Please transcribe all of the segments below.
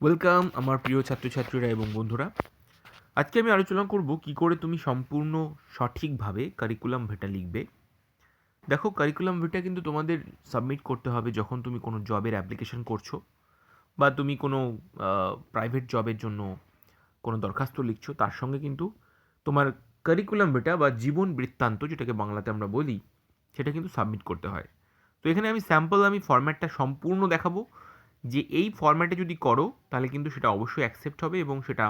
Welcome আমার প্রিয় ছাত্রছাত্রীরা এবং বন্ধুরা। আজকে আমি আলোচনা করব কি করে তুমি সম্পূর্ণ সঠিকভাবে কারিকুলাম ভেটা লিখবে। দেখো কারিকুলাম ভেটা কিন্তু তোমাদের সাবমিট করতে হবে যখন তুমি কোনো জবের অ্যাপ্লিকেশন করছ বা তুমি কোনো প্রাইভেট জবের জন্য কোনো দরখাস্ত লিখছো। তার সঙ্গে কিন্তু তোমার কারিকুলাম ভেটা বা জীবন বৃত্তান্ত, যেটাকে বাংলাতে আমরা বলি, সেটা কিন্তু সাবমিট করতে হয়। তো এখানে আমি স্যাম্পল আমি ফরম্যাটটা সম্পূর্ণ দেখাবো। যে এই ফর্ম্যাটে যদি করো, তাহলে কিন্তু সেটা অবশ্যই অ্যাকসেপ্ট হবে এবং সেটা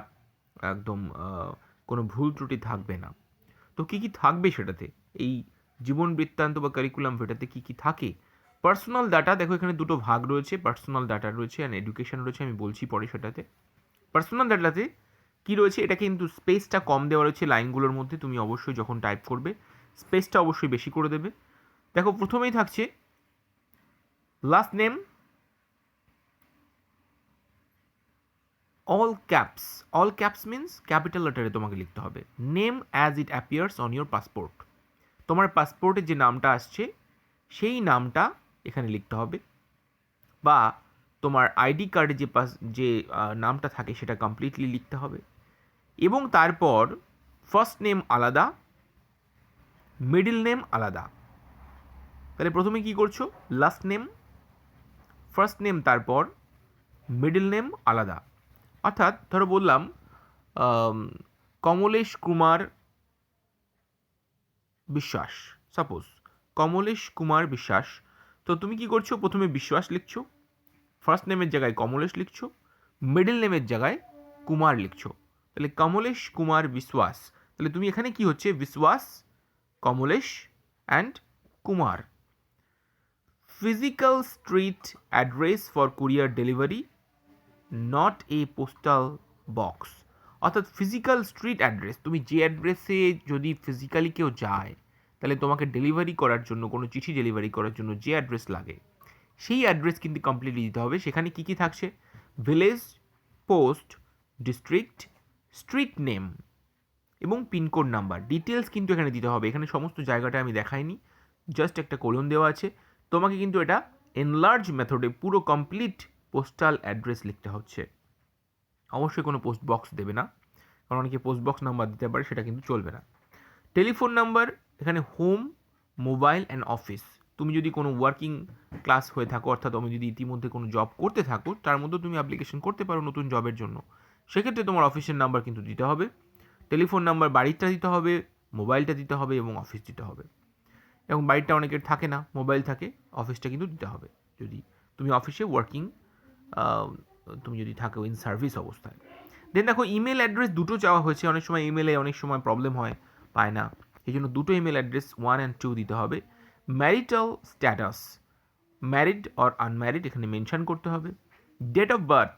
একদম কোনো ভুল ত্রুটি থাকবে না। তো কী কী থাকবে সেটাতে? এই জীবন বৃত্তান্ত বা কারিকুলাম ভেটাতে কী কী থাকে? পার্সোনাল ডাটা দেখো এখানে দুটো ভাগ রয়েছে পার্সোনাল ডাটা রয়েছে অ্যান্ড এডুকেশন রয়েছে, আমি বলছি পরে সেটাতে। পার্সোনাল ডাটাতে কী রয়েছে? এটা কিন্তু স্পেসটা কম দেওয়া রয়েছে লাইনগুলোর মধ্যে, তুমি অবশ্যই যখন টাইপ করবে স্পেসটা অবশ্যই বেশি করে দেবে। দেখো প্রথমেই থাকছে last name all caps all caps means capital লেটারে তোমাকে লিখতে হবে। Name as it appears on your passport তোমার পাসপোর্টে যে নামটা আসছে, সেই নামটা এখানে লিখতে হবে। বা তোমার আইডি কার্ডে যে পাস, যে নামটা থাকে সেটা কমপ্লিটলি লিখতে হবে। এবং তারপর ফার্স্ট নেম আলাদা মিডিল নেম আলাদা। তাহলে প্রথমে কি করছ? লাস্ট নেম ফার্স্ট নেম তারপর মিডিল নেম আলাদা। অর্থাৎ ধরো বললাম কমলেশ কুমার বিশ্বাস সাপোজ কমলেশ কুমার বিশ্বাস, তো তুমি কি করছ? প্রথমে বিশ্বাস লিখছো ফার্স্ট নেমের জায়গায় কমলেশ লিখছো মিডল নেমের জায়গায় কুমার লিখছো। তাহলে কমলেশ কুমার বিশ্বাস, তাহলে তুমি এখানে কি হচ্ছে? Biswas, Kamlesh and Kumar. Physical street address for courier delivery not a postal box অর্থাৎ ফিজিক্যাল স্ট্রিট অ্যাড্রেস তুমি যে অ্যাড্রেসে যদি ফিজিক্যালি কেউ যায়, তাহলে তোমাকে ডেলিভারি করার জন্য, কোনো চিঠি ডেলিভারি করার জন্য যে অ্যাড্রেস লাগে, সেই অ্যাড্রেস কিন্তু কমপ্লিটলি দিতে হবে। সেখানে কী কী থাকছে? Village post district street name এবং পিনকোড নাম্বার ডিটেলস কিন্তু এখানে দিতে হবে। এখানে সমস্ত জায়গাটা আমি দেখাইনি। জাস্ট একটা কোলন দেওয়া আছে। তোমাকে কিন্তু এটা এনলার্জ মেথডে পুরো কমপ্লিট পোস্টাল অ্যাড্রেস লিখতে হচ্ছে। অবশ্যই কোনো পোস্ট বক্স দেবে না, কারণ অনেকে পোস্ট বক্স নাম্বার দিতে পারে, সেটা কিন্তু চলবে না। টেলিফোন নাম্বার এখানে হোম মোবাইল অ্যান্ড অফিস তুমি যদি কোনো ওয়ার্কিং ক্লাস হয়ে থাকো, অর্থাৎ তুমি যদি ইতিমধ্যে কোনো জব করতে থাকো, তার মধ্যে তুমি অ্যাপ্লিকেশন করতে পারো নতুন জবের জন্য। সেক্ষেত্রে তোমার অফিসের নাম্বার কিন্তু দিতে হবে। টেলিফোন নাম্বার বাড়িটা দিতে হবে মোবাইলটা দিতে হবে এবং অফিস দিতে হবে। এবং বাড়িটা অনেকের থাকে না মোবাইল থাকে অফিসটা কিন্তু দিতে হবে। যদি তুমি অফিসে ওয়ার্কিং তুমি যদি থাকো ইন সার্ভিস অবস্থায়। দেন দেখো ইমেল অ্যাড্রেস দুটো চাওয়া হয়েছে। অনেক সময় ইমেলে অনেক সময় প্রবলেম হয়, পায় না। এই জন্য দুটো email address one and two দিতে হবে। Marital status married or unmarried এখানে মেনশন করতে হবে। Date of birth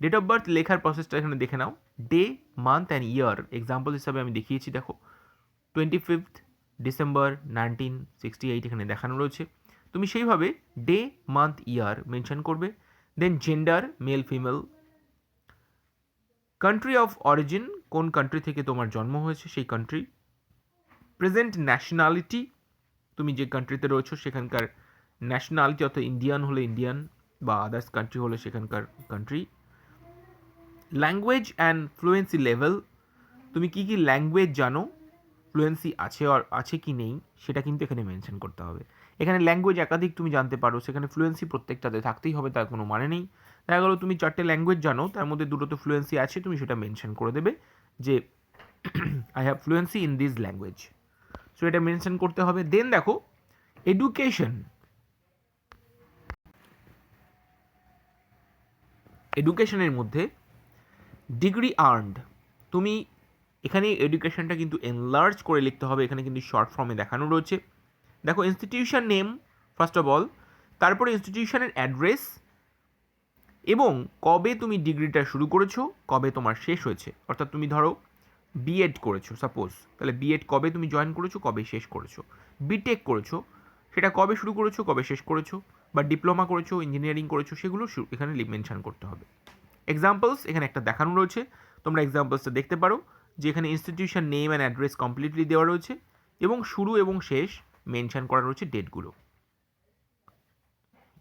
date of birth লেখার প্রসেসটা এখানে দেখে নাও। Day month and year example হিসাবে আমি দেখিয়েছি, দেখো। Twenty fifth December nineteen sixty eight এখানে দেখানো রয়েছে। তুমি সেইভাবে ডে মান্থ ইয়ার মেনশন করবে। Then gender male female country of origin কোন কান্ট্রি থেকে তোমার জন্ম হয়েছে সেই কান্ট্রি প্রেজেন্ট ন্যাশনালিটি তুমি যে কান্ট্রিতে রয়েছো সেখানকার ন্যাশনালিটি অর্থাৎ ইন্ডিয়ান হলে ইন্ডিয়ান বা আদার্স কান্ট্রি হলে সেখানকার country language and fluency level তুমি কি কি ল্যাঙ্গুয়েজ জানো? ফ্লুয়েন্সি আছে আর আছে কি নেই? সেটা কিন্তু এখানে মেনশন করতে হবে। এখানে ল্যাঙ্গুয়েজ একাধিক তুমি জানতে পারো, সেখানে ফ্লুয়েন্সি প্রত্যেকটাতে থাকতেই হবে, তার কোনো মানে নেই। দেখা গেলো তুমি চারটে ল্যাঙ্গুয়েজ জানো, তার মধ্যে দুটোতে ফ্লুয়েন্সি আছে, তুমি সেটা মেনশন করে দেবে যে I have fluency in this language so এটা মেনশন করতে হবে। দেন দেখো এডুকেশন এডুকেশনের মধ্যে ডিগ্রি আর্নড তুমি এখানে এডুকেশনটা কিন্তু এনলার্জ করে লিখতে হবে, এখানে কিন্তু শর্ট ফর্মে দেখানো রয়েছে। দেখো institution name first of all তারপরে ইনস্টিটিউশনের অ্যাড্রেস এবং কবে তুমি ডিগ্রিটা শুরু করেছ, কবে তোমার শেষ হয়েছে। অর্থাৎ তুমি ধরো বিএড করেছ সাপোজ তাহলে বিএড কবে তুমি জয়েন করেছ, কবে শেষ করেছ? বিটেক করেছ, সেটা কবে শুরু করেছ, কবে শেষ করেছ? বা ডিপ্লোমা করেছ ইঞ্জিনিয়ারিং করেছ, সেগুলো এখানে মেনশন করতে হবে। এক্সাম্পলস এখানে একটা দেখানো রয়েছে। তোমরা এক্সাম্পলসটা দেখতে পারো যে এখানে institution name and address completely দেওয়া রয়েছে এবং শুরু এবং শেষ মেনশন করা রয়েছে ডেটগুলো।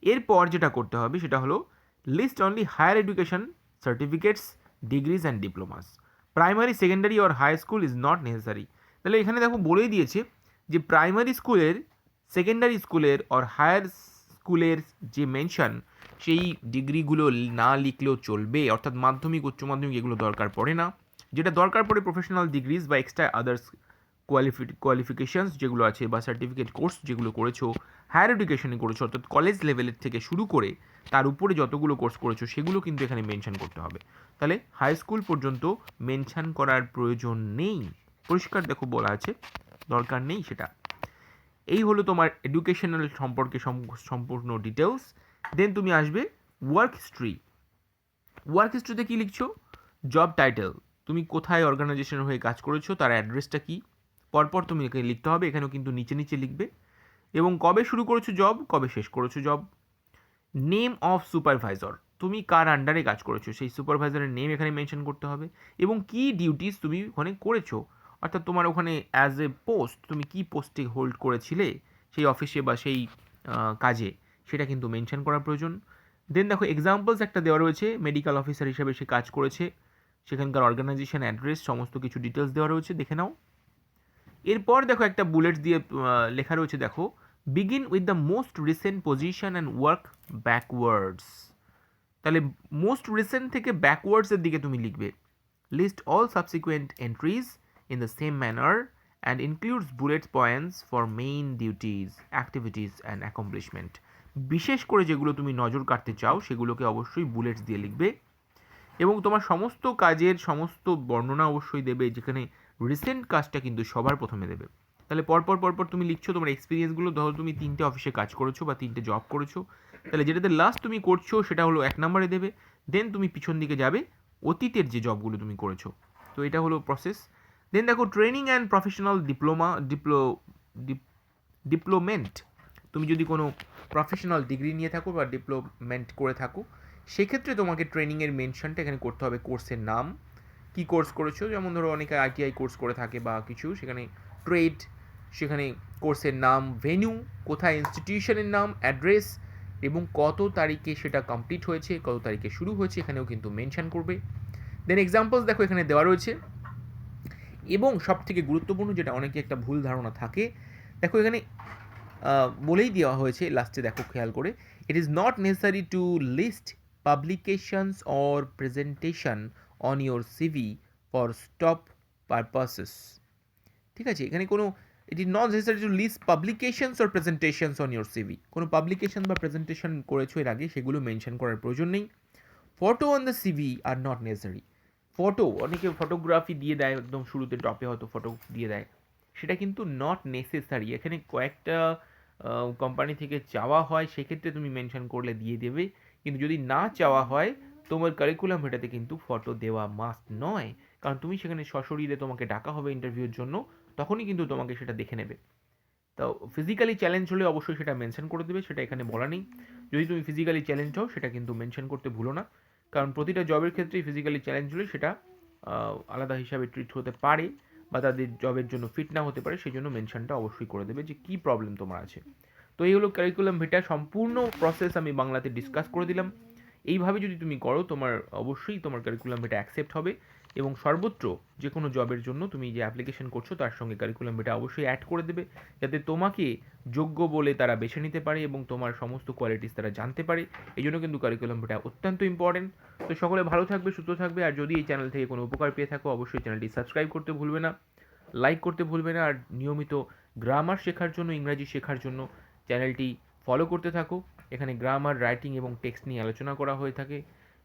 এরপর যেটা করতে হবে সেটা হলো list only higher education certificates degrees and diplomas primary secondary or high school is not necessary তাহলে এখানে দেখো বলেই দিয়েছে যে প্রাইমারি স্কুলের সেকেন্ডারি স্কুলের অর হায়ার স্কুলের যে মেনশন সেই ডিগ্রিগুলো না লিখলেও চলবে। অর্থাৎ মাধ্যমিক, উচ্চ মাধ্যমিক এগুলো দরকার পড়ে না। যেটা দরকার পড়ে প্রফেশনাল ডিগ্রিজ বা এক্সট্রা আদার্স কোয়ালিফি কোয়ালিফিকেশানস যেগুলো আছে বা সার্টিফিকেট কোর্স যেগুলো করেছ হায়ার এডুকেশনে করেছ, অর্থাৎ কলেজ লেভেলের থেকে শুরু করে তার উপরে যতগুলো কোর্স করেছ, সেগুলো কিন্তু এখানে মেনশান করতে হবে। তাহলে হাই স্কুল পর্যন্ত মেনশান করার প্রয়োজন নেই। পরিষ্কার দেখো বলা আছে, দরকার নেই সেটা। এই হলো তোমার এডুকেশনাল সম্পর্কে সম্পূর্ণ ডিটেলস দেন তুমি আসবে ওয়ার্ক হিস্ট্রি ওয়ার্ক হিস্ট্রিতে কী লিখছো? জব টাইটেল তুমি কোথায় অর্গানাইজেশন হয়ে কাজ করেছ? তার অ্যাড্রেসটা কী? পরপর তুমি এখানে লিখতে হবে, এখানেও কিন্তু নিচে নিচে লিখবে। এবং কবে শুরু করেছ জব কবে শেষ করেছ জব নেম অফ সুপারভাইজার তুমি কার আন্ডারে কাজ করেছ? সেই সুপারভাইজারের নেম এখানে মেনশন করতে হবে। এবং কি ডিউটিস তুমি ওখানে করেছ? অর্থাৎ তোমার ওখানে অ্যাজ এ পোস্ট তুমি কি পোস্টে হোল্ড করেছিলে? সেই অফিসে বা সেই কাজে, সেটা কিন্তু মেনশন করা প্রয়োজন। দেন দেখো এক্সাম্পলস একটা দেওয়া রয়েছে মেডিকেল অফিসার হিসেবে সে কাজ করেছে। সেখানকার অর্গানাইজেশন অ্যাড্রেস সমস্ত কিছু ডিটেলস দেওয়া রয়েছে, দেখে নাও। এরপর দেখো একটা বুলেট দিয়ে লেখা রয়েছে, দেখো begin with the most recent position and work backwards তাহলে মোস্ট রিসেন্ট থেকে ব্যাকওয়ার্ডসের দিকে তুমি লিখবে। List all subsequent entries in the same manner and includes bullet points for main duties activities and accomplishment বিশেষ করে যেগুলো তুমি নজর কাটতে চাও, সেগুলোকে অবশ্যই বুলেটস দিয়ে লিখবে। এবং তোমার সমস্ত কাজের সমস্ত বর্ণনা অবশ্যই দেবে, যেখানে রিসেন্ট কাজটা কিন্তু সবার প্রথমে দেবে। তাহলে পরপর পরপর তুমি লিখছো, তোমার এক্সপিরিয়েন্সগুলো ধরো তুমি তিনটে অফিসে কাজ করেছ বা তিনটে জব করেছ, তাহলে যেটাতে লাস্ট তুমি করছ সেটা হলো এক নম্বরে দেবে দেন তুমি পিছন দিকে যাবে, অতীতের যে জবগুলো তুমি করেছ। তো এটা হলো প্রসেস দেন দেখো ট্রেনিং অ্যান্ড প্রফেশনাল ডিপ্লোমা ডিপ্লো ডিপ্লোমেন্ট তুমি যদি কোনো প্রফেশনাল ডিগ্রি নিয়ে থাকো বা ডিপ্লোমেন্ট করে থাকো, সেক্ষেত্রে তোমাকে ট্রেনিংয়ের মেনশনটা এখানে করতে হবে কোর্সের নাম। কি কোর্স করেছ? যেমন ধরো অনেকে আইটিআই কোর্স করে থাকে বা কিছু, সেখানে ট্রেড সেখানে কোর্সের নাম ভেন্যু কোথায় ইনস্টিটিউশনের নাম অ্যাড্রেস এবং কত তারিখে সেটা কমপ্লিট হয়েছে, কত তারিখে শুরু হয়েছে, এখানেও কিন্তু মেনশন করবে। দেন এক্সাম্পলস দেখো এখানে দেওয়া রয়েছে। এবং সব থেকে গুরুত্বপূর্ণ যেটা অনেকে একটা ভুল ধারণা থাকে, দেখো এখানে বলেই দেওয়া হয়েছে লাস্টে দেখো খেয়াল করে it is not necessary to list publications or presentation on your CV for stop purposes ঠিক আছে? এখানে কোনো it is not necessary to list publications or presentations on your CV কোনো পাবলিকেশন বা প্রেজেন্টেশন করেছ এর আগে, সেগুলো মেনশন করার প্রয়োজন নেই। Photo on the CV are not necessary photo অনেকে ফটোগ্রাফি দিয়ে দেয়, একদম শুরুতে টপে হয়তো ফটো দিয়ে দেয়। সেটা কিন্তু নট নেসেসারি এখানে কয়েকটা কোম্পানি থেকে চাওয়া হয়, সেক্ষেত্রে তুমি মেনশন করলে দিয়ে দেবে। কিন্তু যদি না চাওয়া হয় তোমার কারিকুলাম এটাতে কিন্তু ফটো দেওয়া মাস্ট নয়। কারণ তুমি সেখানে সশরীরে তোমাকে ডাকা হবে ইন্টারভিউর জন্য, তখনই কিন্তু তোমাকে সেটা দেখে নেবে। তো ফিজিক্যালি চ্যালেঞ্জ হলে অবশ্যই সেটা মেনশন করে দেবে, সেটা এখানে বলা নেই। যদি তুমি ফিজিক্যালি চ্যালেঞ্জ হও, সেটা কিন্তু মেনশন করতে ভুলো না। কারণ প্রতিটা জবের ক্ষেত্রেই ফিজিক্যালি চ্যালেঞ্জ হলে সেটা আলাদা হিসাবে ট্রিট হতে পারে বা তাদের জবের জন্য ফিট না হতে পারে সেই জন্য মেনশনটা অবশ্যই করে দেবে যে কী প্রবলেম তোমার আছে। তো এই হলো কারিকুলাম ভেটা সম্পূর্ণ প্রসেস আমি বাংলাতে ডিসকাস করে দিলাম। এইভাবে যদি তুমি করো, তোমার অবশ্যই তোমার কারিকুলাম ভেটা অ্যাকসেপ্ট হবে এবং সর্বত্র যে কোনো জবের জন্য তুমি যে অ্যাপ্লিকেশন করছ, তার সঙ্গে কারিকুলাম ভেটা অবশ্যই অ্যাড করে দেবে যাতে তোমাকে যোগ্য বলে তারা বেছে নিতে পারে এবং তোমার সমস্ত কোয়ালিটিস তারা জানতে পারে। এই জন্য কিন্তু কারিকুলাম ভেটা অত্যন্ত ইম্পর্টেন্ট তো সকলে ভালো থাকবে, সুস্থ থাকবে আর যদি এই চ্যানেল থেকে কোনো উপকার পেয়ে থাকো, অবশ্যই চ্যানেলটি সাবস্ক্রাইব করতে ভুলবে না লাইক করতে ভুলবে না আর নিয়মিত গ্রামার শেখার জন্য, ইংরাজি শেখার জন্য চ্যানেলটি ফলো করতে থাকো। এখানে গ্রামার রাইটিং এবং টেক্সট নিয়ে আলোচনা করা হয়ে থাকে।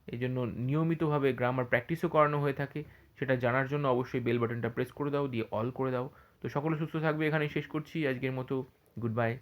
এই জন্য নিয়মিতভাবে গ্রামার প্র্যাকটিসও করানো হয়ে থাকে। সেটা জানার জন্য অবশ্যই বেল বাটনটা প্রেস করে দাও, দিয়ে অল করে দাও। তো সকলে সুস্থ থাকবে এখানে শেষ করছি। আজকের মতো গুড বাই